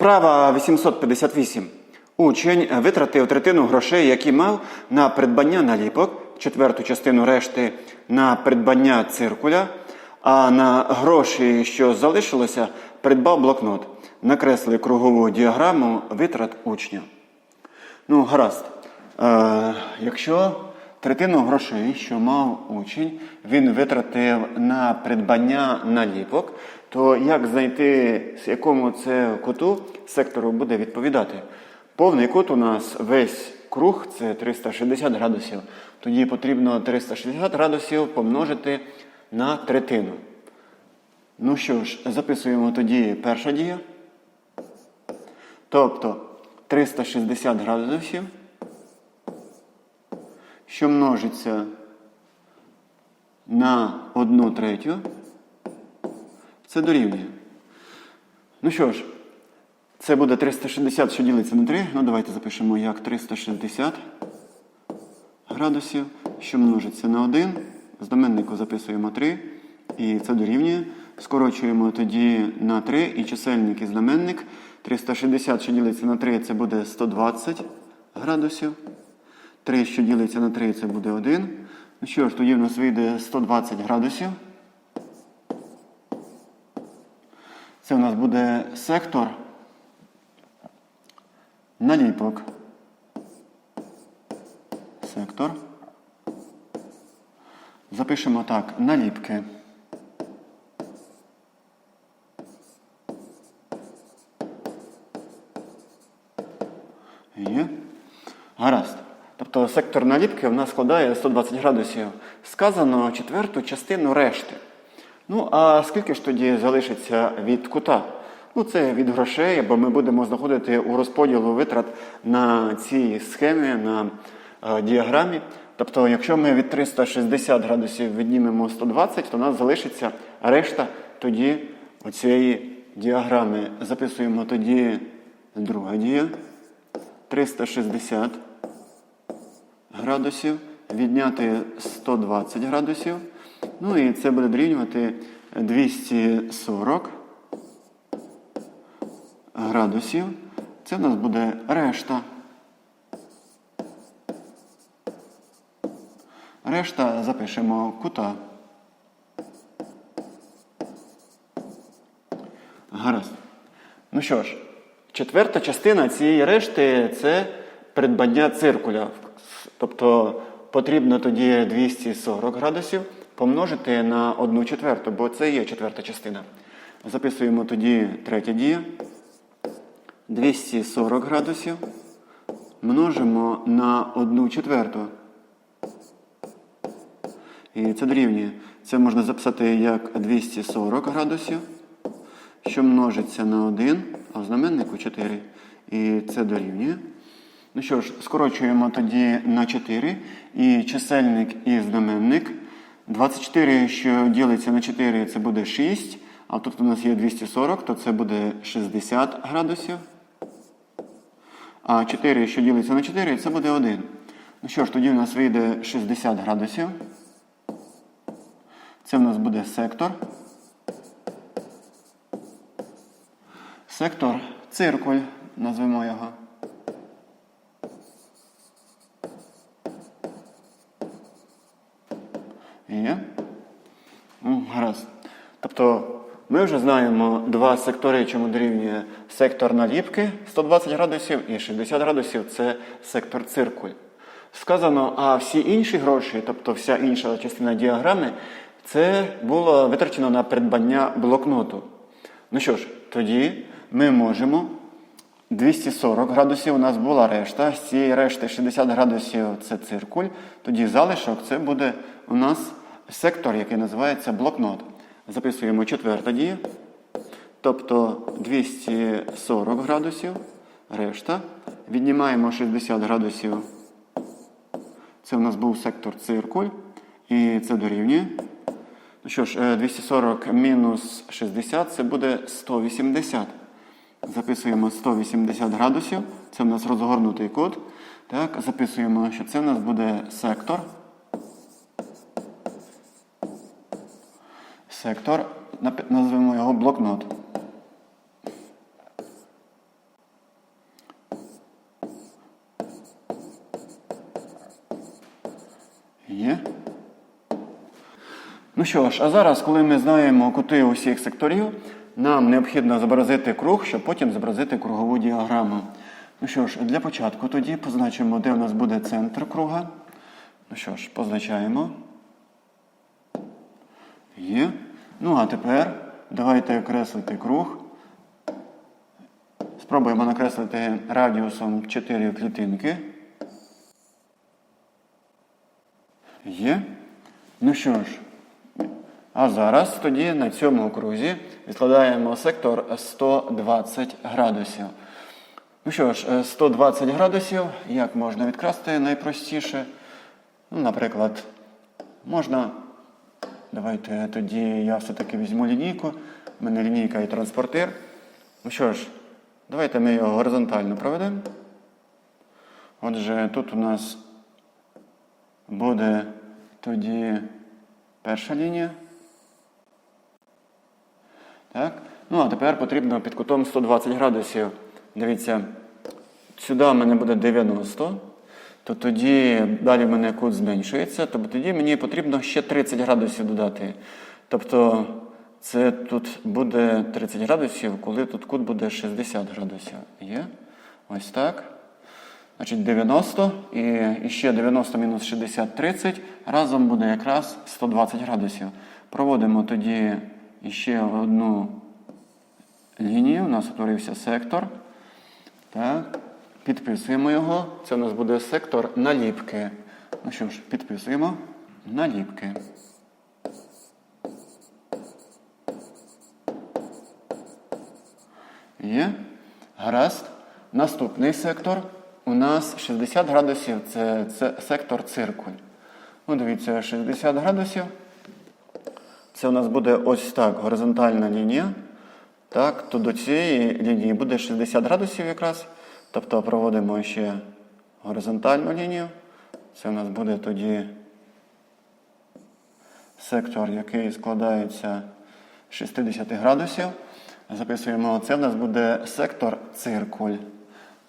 Вправа 858. Учень витратив третину грошей, які мав на придбання наліпок, четверту частину решти на придбання циркуля, а на гроші, що залишилося, придбав блокнот. Накресли кругову діаграму витрат учня. Ну, гаразд. Е, якщо третину грошей, що мав учень, він витратив на придбання наліпок, то як знайти, з якому це куту сектору буде відповідати? Повний кут у нас весь круг це 360 градусів. Тоді потрібно 360 градусів помножити на третину. Ну що ж, записуємо тоді перша дія. Тобто 360 градусів, що множиться на 1 третю, це дорівнює. Ну що ж, це буде 360, що ділиться на 3. Ну, давайте запишемо як 360 градусів, що множиться на 1. Знаменнику записуємо 3. І це дорівнює. Скорочуємо тоді на 3 і чисельник і знаменник. 360, що ділиться на 3, це буде 120 градусів. 3, що ділиться на 3, це буде 1. Ну що ж, тоді в нас вийде 120 градусів. Це у нас буде сектор наліпок. Сектор. Запишемо так, наліпки. Є. Гаразд. Тобто сектор наліпки в нас складає 120 градусів. Сказано четверту частину решти. Ну, а скільки ж тоді залишиться від кута? Ну, це від грошей, бо ми будемо знаходити у розподілу витрат на цій схемі, на е, діаграмі. Тобто, якщо ми від 360 градусів віднімемо 120, то у нас залишиться решта тоді оцієї діаграми. Записуємо тоді друга дія. 360 градусів, відняти 120 градусів. Ну і це буде дорівнювати 240 градусів. Це в нас буде решта. Решта запишемо кута. Гаразд. Ну що ж, четверта частина цієї решти це придбання циркуля. Тобто потрібно тоді 240 градусів помножити на 1 четверту, бо це є четверта частина. Записуємо тоді третя дія. 240 градусів множимо на 1 четверту. І це дорівнює. Це можна записати як 240 градусів, що множиться на 1, а в знаменнику 4. І це дорівнює. Ну що ж, скорочуємо тоді на 4 і чисельник і знаменник. 24, що ділиться на 4, це буде 6. А тут у нас є 240, то це буде 60 градусів. А 4, що ділиться на 4, це буде 1. Ну що ж, тоді у нас вийде 60 градусів. Це в нас буде сектор. Сектор циркуль, назвемо його. Є? Ну, гаразд. Тобто ми вже знаємо два сектори, чому дорівнює сектор наліпки 120 градусів і 60 градусів це сектор циркуль. Сказано, а всі інші гроші, тобто вся інша частина діаграми, це було витрачено на придбання блокноту. Ну що ж, тоді ми можемо 240 градусів у нас була решта. З цієї решти 60 градусів це циркуль. Тоді залишок це буде у нас сектор, який називається блокнот. Записуємо четверта дія. Тобто 240 градусів, решта. Віднімаємо 60 градусів. Це у нас був сектор циркуль. І це дорівнює. Ну що ж, 240 мінус 60 це буде 180. Записуємо 180 градусів. Це в нас розгорнутий кут. Так, записуємо, що це в нас буде сектор. сектор, назвемо його блокнот. Є. Ну що ж, а зараз, коли ми знаємо кути усіх секторів, нам необхідно зобразити круг, щоб потім зобразити кругову діаграму. Ну що ж, для початку тоді позначимо, де в нас буде центр круга. Ну що ж, позначаємо. Є. Ну а тепер давайте окреслити круг. Спробуємо накреслити радіусом 4 клітинки. Є. Ну що ж, а зараз тоді на цьому окрузі відкладаємо сектор 120 градусів. Ну що ж, е, 120 градусів, як можна відкрасти найпростіше? Ну, наприклад, можна. Давайте тоді я все-таки візьму лінійку. У мене лінійка і транспортир. Ну що ж, давайте ми його горизонтально проведемо. Отже, тут у нас буде тоді перша лінія. Так. Ну, а тепер потрібно під кутом 120 градусів. Дивіться, сюди в мене буде 90, то тоді далі в мене кут зменшується, тобто тоді мені потрібно ще 30 градусів додати. Тобто це тут буде 30 градусів, коли тут кут буде 60 градусів. Є? Ось так. Значить 90 і, ще 90 мінус 60 30. Разом буде якраз 120 градусів. Проводимо тоді ще одну лінію. У нас утворився сектор. Так. Підписуємо його. Це у нас буде сектор наліпки. Ну що ж, підписуємо наліпки. Є. Гаразд. Наступний сектор. У нас 60 градусів це, це сектор циркуль. Ну, дивіться, 60 градусів. Це у нас буде ось так, горизонтальна лінія. Так, то до цієї лінії буде 60 градусів якраз. Тобто проводимо ще горизонтальну лінію. Це у нас буде тоді сектор, який складається з 60 градусів. Записуємо, це в нас буде сектор циркуль.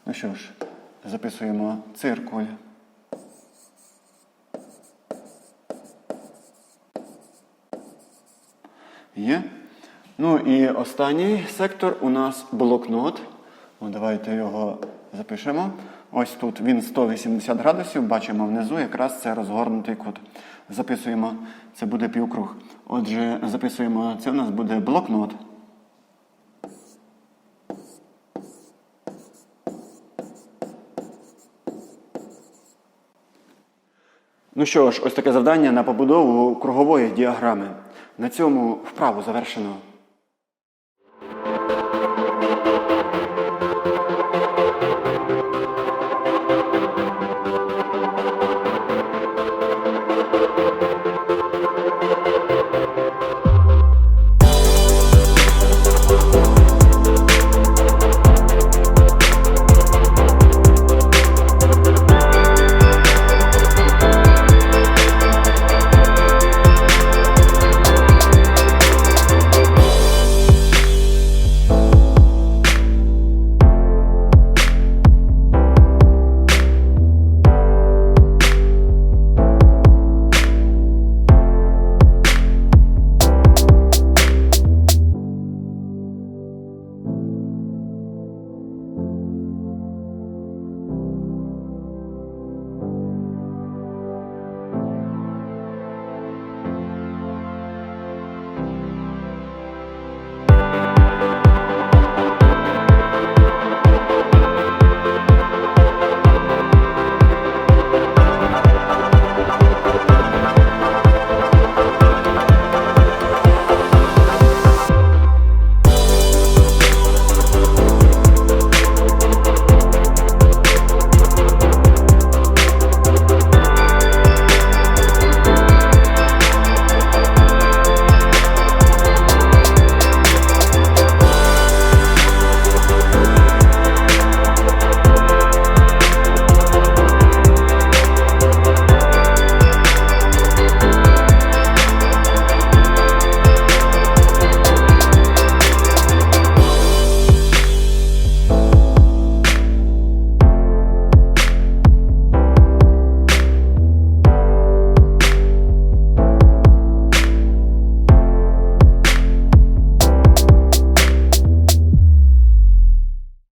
Ну що ж, записуємо циркуль. Є. Ну і останній сектор у нас блокнот. О, давайте його запишемо. Ось тут він 180 градусів. Бачимо внизу, якраз це розгорнутий кут. Записуємо, це буде півкруг. Отже, записуємо, це у нас буде блокнот. Ну що ж, ось таке завдання на побудову кругової діаграми. На цьому вправу завершено.